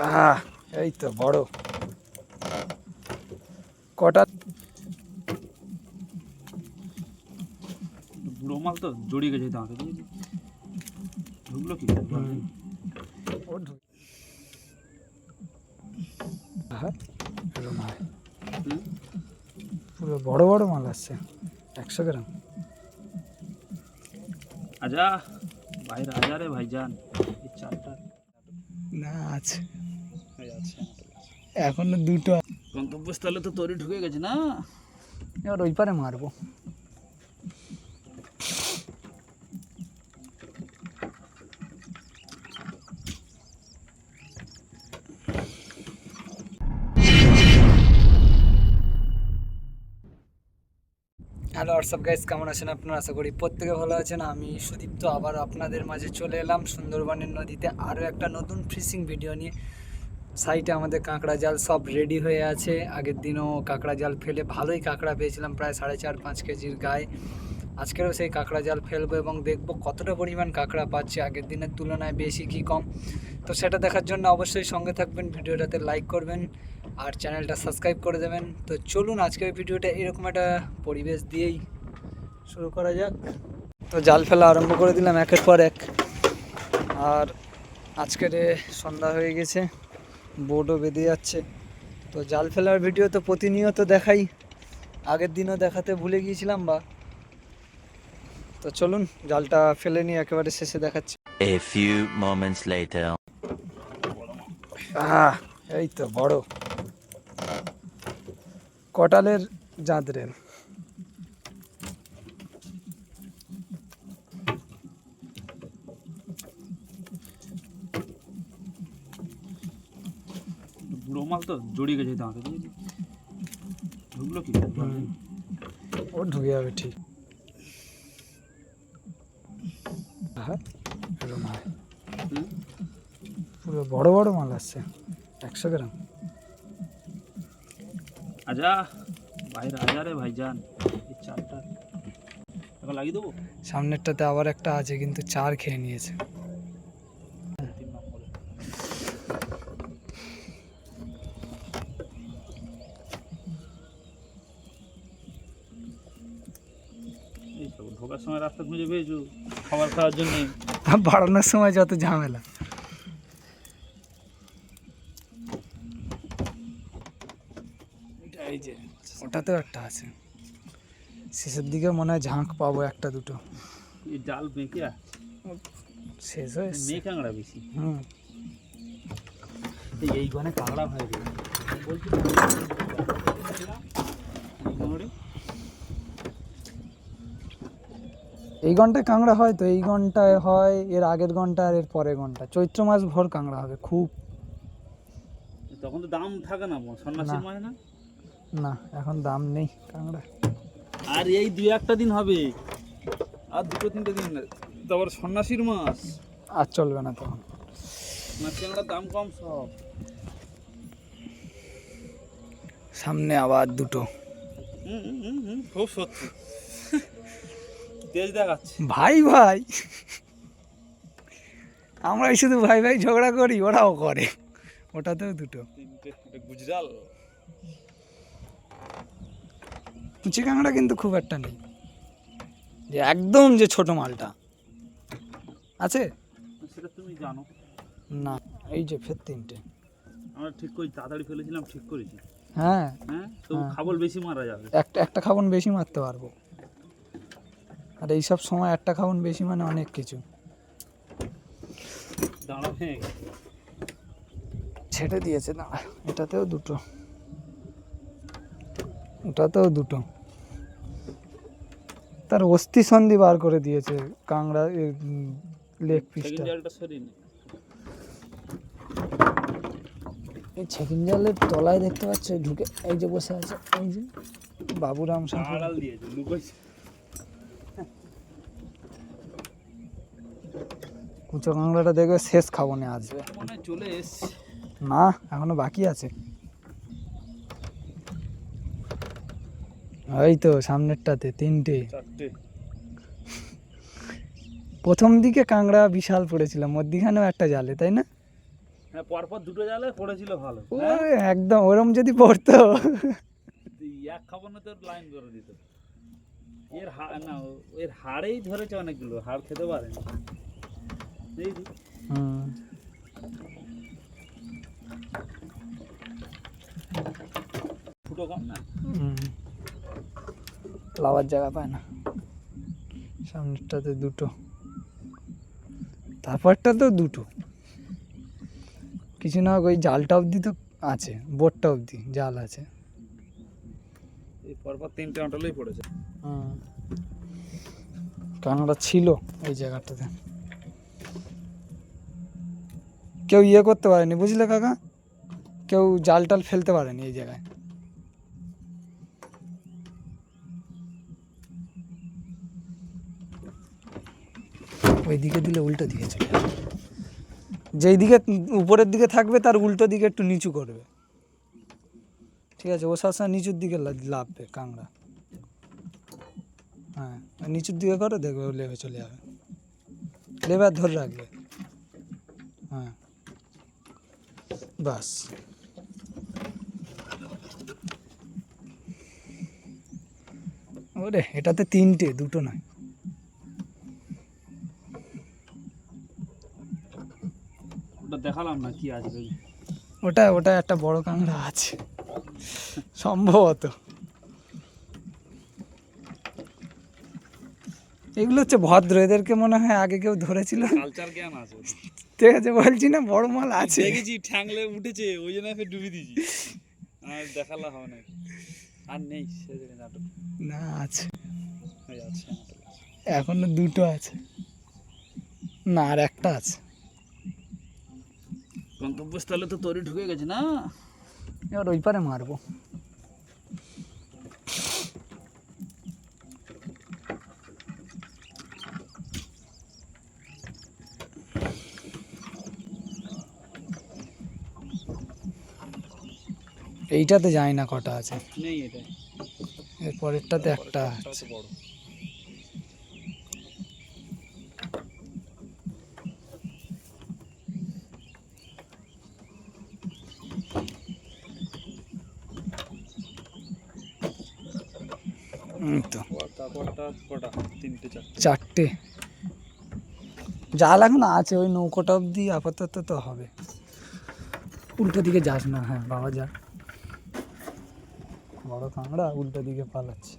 আহ এই তো বড় কটা বুড়ো মাল তো জড়িয়ে গেছে দাঁতে বুঝলি ঢুকলো কি করে? ও ঢুকে- আহা, এরকম হয়। হুম? পুরো বড় বড় মাল আসছে একশো গ্রাম আজা ভাই রাজা রে ভাইজান এই চারটা না আছে হয়ে যাচ্ছে এখনও দুটো গন্তব্যস্থলে তো তরি ঢুকে গেছে না? এবার ওই পারে মারবো। হ্যালো হোয়াটসঅ্যাপ গাইস কেমন আছেন আপনারা? আশা করি প্রত্যেকে ভালো আছেন। আমি সুদীপ্ত আবার আপনাদের মাঝে চলে এলাম সুন্দরবনের নদীতে আরও একটা নতুন ফিশিং ভিডিও নিয়ে। সাইটে আমাদের কাঁকড়া জাল সব রেডি হয়ে আছে। আগের দিনও কাঁকড়া জাল ফেলে ভালোই কাঁকড়া পেয়েছিলাম, প্রায় সাড়ে চার, পাঁচ কেজির গায়ে। আজকেরও সেই কাঁকড়া জাল ফেলব এবং দেখব কতটা পরিমাণ কাঁকড়া পাচ্ছে। আগের দিনের তুলনায় বেশি কি কম? তো সেটা দেখার জন্য অবশ্যই সঙ্গে থাকবেন, ভিডিওটাতে লাইক করবেন আর চ্যানেলটা সাবস্ক্রাইব করে দেবেন। তো চলুন আজকের ভিডিওটা এরকম একটা পরিবেশ দিয়েই শুরু করা যাক। তো জাল ফেলা আরম্ভ করে দিলাম একের পর এক। আর আজকের সন্ধ্যা হয়ে গেছে। বোর্ডও বেঁধে যাচ্ছে। তো জাল ফেলার ভিডিও তো প্রতিনিয়ত দেখাই। আগের দিনও দেখাতে ভুলে গিয়েছিলাম বা। তো চলুন জালটা ফেলে নিয়ে একেবারে শেষে দেখাচ্ছি। A few moments later. আহ এই তো বড়। কটালের জাঁদরের বুড়ো মাল তো জড়িয়ে গেছে দাঁতে ঢুকলো কি? ও ঢুকে যাবে ঠিক। এরকম হয়। পুরো বড় বড় মাল আসছে একশো গ্রাম। আজা ভাই রাজা রে ভাইজান এই চারটা। লাগিয়ে দেবো? সামনেরটাতে আবার একটা আছে কিন্তু চার খেয়ে নিয়েছে তিন নম্বরে এই তো ঢোকার সময় রাস্তা খুঁজে পেয়েছ? খাবার খাওয়ার জন্য? বাড়ানোর সময় যত ঝামেলা। এই যে ওটাতেও একটা আছে। শেষের দিকে মনে হয় ঝাঁক পাবো একটা দুটো। এই জাল বেঁকে শেষ হয়ে এসছে। মেয়ে কাঁকড়া বেশি। হুম। এই এই গনে কাঁকড়া হয় রে বলছি এই ঘন্টায় কাঁকড়া হয় তো এই ঘন্টায় হয় এর আগের ঘণ্টা আর এর পরের ঘণ্টা চৈত্র মাস ভর কাঁকড়া হবে খুব। তখন তো দাম থাকে না সন্ন্যাসীর। মানে না? না এখন দাম নেই কাঁকড়া। আর এই দুই একটা দিন হবে। আর দুটো তিনটে দিন তারপর সন্ন্যাসীর মাস। আর চলবে না তখন। কাঁকড়ার দাম কম সব। সামনে আবার দুটো। হুম, হুম, হুম, খুব সত্যি। তেজ দেখাচ্ছে। ভাই ভাই। আমরাই শুধু ভাই ভাই ঝগড়া করি ওরাও করে। ওটাতেও দুটো। গুজরাল। কুচি কাঁকড়া কিন্তু খুব একটা নেই। যে একদম যে ছোট মালটা। আছে? সেটা তুমি জানো। না এই যে ফের তিনটে। আমরা ঠিক করি তাড়াতাড়ি ফেলেছিলাম ঠিক করেছি। হ্যাঁ। হ্যাঁ? তো হ্যাঁ। খাবল বেশি মারা যাবে। একটা একটা খাবন বেশি মারতে পারব। আর এইসব সময় একটা খাবন বেশি মানে অনেক কিছু। ছেড়ে দিয়েছে না এটাতেও দুটো। ওটাতেও দুটো। তার অস্থি সন্ধি বার করে দিয়েছে কাংড়া লেগ পিসটা এই ছেকিন জালের তলায় দেখতে পাচ্ছ ঢুকে এই যে বসে আছে এই যে বাবুরাম আড়াল দিয়েছে কুচো কাঁকড়াটা দেখবে শেষ খাব না আসবে চলে এসছে। না এখনও বাকি আছে। ওই তো সামনেরটাতে তিনটে। চারটে। প্রথম দিকে কাঁকড়া বিশাল পড়েছিল মধ্যিখানেও একটা জালে তাই না? হ্যাঁ পরপর দুটো জালে পড়েছিল ভালো। হ্যাঁ? একদম ওরম যদি পড়তো। এক খাবার না তোর লাইন করে দিত। এর হা- না এর হাড়েই ধরেছে অনেকগুলো হাড় খেতে পারে না ফুটো কম না হুম। লাভার জায়গা পায় না। সামনেরটাতে দুটো। তারপরটা তো দুটো। কিছু না ওই জালটা অবধি তো আছে বোটটা অবধি জাল আছে। এই পরপর তিনটে অটলেই পড়েছে কানাডা ছিল এই জায়গাটাতে। কেউ ইয়ে করতে পারেনি বুঝলে কাকা? কেউ জাল টাল ফেলতে পারেনি এই জায়গায়। ওই দিকে দিলে উল্টো দিকে চলে যেই দিকে উপরের দিকে থাকবে তার উল্টো দিকে একটু নিচু করবে। ঠিক আছে ও সবসময় নিচুর দিকে লাভবে কাংড়া হ্যাঁ নিচুর দিকে করো দেখবে লেবে চলে যাবে। লেবে আর ধরে রাখবে। হ্যাঁ। বাস। ওরে এটাতে তিনটে দুটো নয়। ওটা দেখালাম না কি আছে। ওই ওটা ওটা একটা বড় কাঁকড়া আছে। সম্ভবত। এগুলো হচ্ছে ভদ্র এদেরকে মনে হয় আগে কেউ ধরেছিল। কালচার জ্ঞান আছে ঠিক আছে বলছি না বড় মাল আছে। দেখেছি ঠ্যাংলে উঠেছে ওই জন্য ফের ডুবি দিয়েছি। আর দেখালা হবে না। আর নেই সেদিকে নাটক। না আছে। আছে। এখনও দুটো আছে। না আর একটা আছে। গন্তব্যস্থলে তো তরি ঢুকে গেছে না? এবার ওই পারে মারবো। এইটাতে যায় না কটা আছে। নেই এটা। এর পরেরটাতে একটা আছে। চারটে। চারটে। জাল এখন আছে ওই নৌকোটা অবধি আপাতত তো হবে। উল্টো দিকে যাস না হ্যাঁ বাবা যা। বড় কাঁকড়া উল্টো দিকে পালাচ্ছে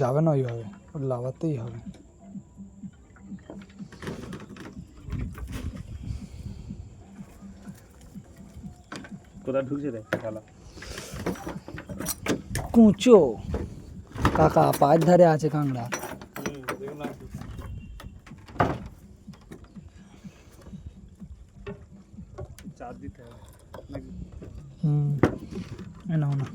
যাবে না ওইভাবে ওর লাভাতেই হবে কোথায় ঢুকছে রে খেলা কুঁচো কাকা পায়ের ধারে আছে কাঁকড়া চার দিতে হবে নাকি হুম এ নাও না।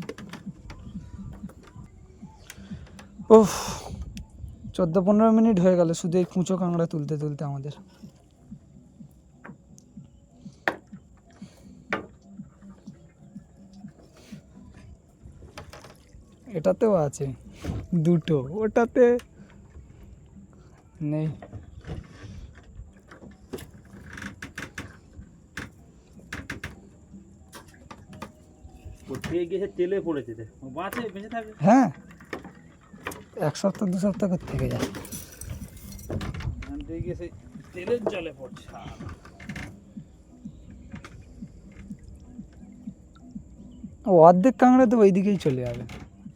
চোদ্দ পনেরো মিনিট হয়ে গেল শুধু এই কুঁচো কাঁকড়া তুলতে তুলতে আমাদের। এটাতেও আছে, দুটো, ওটাতে নেই। খেয়ে গেছে তেলে পড়েছে বাঁচে হ্যাঁ। এক সপ্তাহ দু সপ্তাহ করে থেকে যায় গেছে তেলের জলে পড়ছে অর্ধেক কাঁকড়া তো ওই দিকেই চলে যাবে।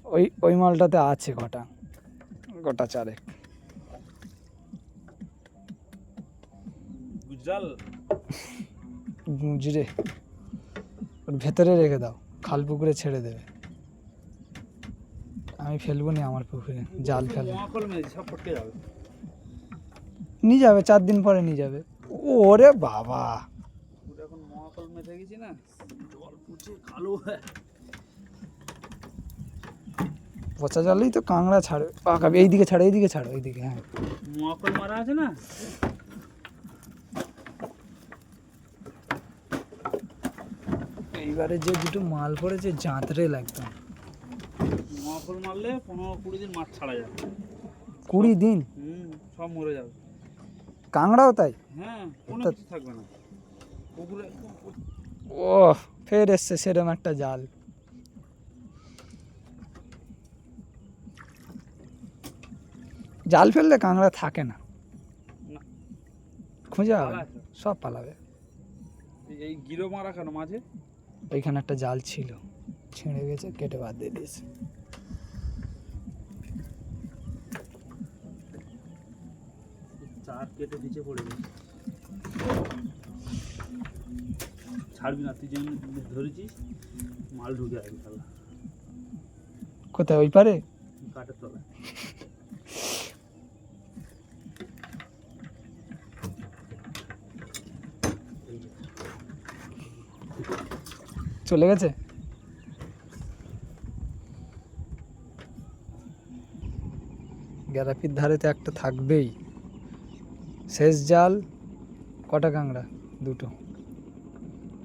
ওই ওই মালটাতে আছে গোটা গোটা চারেক। গুজরাল। গুজরে ওর ভেতরে রেখে দাও। খাল পুকুরে ছেড়ে দেবে। আমি ফেলব নি আমার পুকুরে জাল ফেলে নিয়ে যাবে চার দিন পরে নিয়ে যাবে। ওরে বাবা! পুচে জলেই তো কাঁকড়া ছাড়বে পাকাবে এইদিকে ছাড়ো এইদিকে ছাড়ো এইদিকে হ্যাঁ। মহাকল মারা আছে না? এইবারে যে দুটো মাল পড়েছে জাঁতরে লাগতো। মহাফল মারলে পনেরো কুড়ি দিন মাছ ছাড়া যাবে। কুড়ি দিন? সব মরে যাবে। কাঁকড়াও তাই? হ্যাঁ কোনো কিছু থাকবে না। পুকুরে ও ফের এসছে সেরম একটা জাল। জাল ফেললে কাঁকড়া থাকে না। খুঁজে হবে সব পালাবে। এই গিরো মারা কেন মাঝে? ওইখানে একটা জাল ছিল ছিঁড়ে গেছে কেটে বাদ দিয়ে দিয়েছে। চার কেটে নিচে পড়ে গেছে। ছাড়বি না তুই যেমন ধরেছিস মাল ঢুকে আসবে তাহলে। কোথায় ওই পারে? কাঠের তলায়। চলে গেছে? গ্যারাপির ধারে তো একটা থাকবেই। শেষ জাল, কটা কাঁকড়া? দুটো।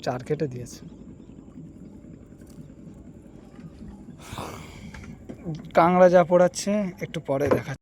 চার কেটে দিয়েছে। কাঁকড়া যা পড়াচ্ছে, একটু পরে দেখা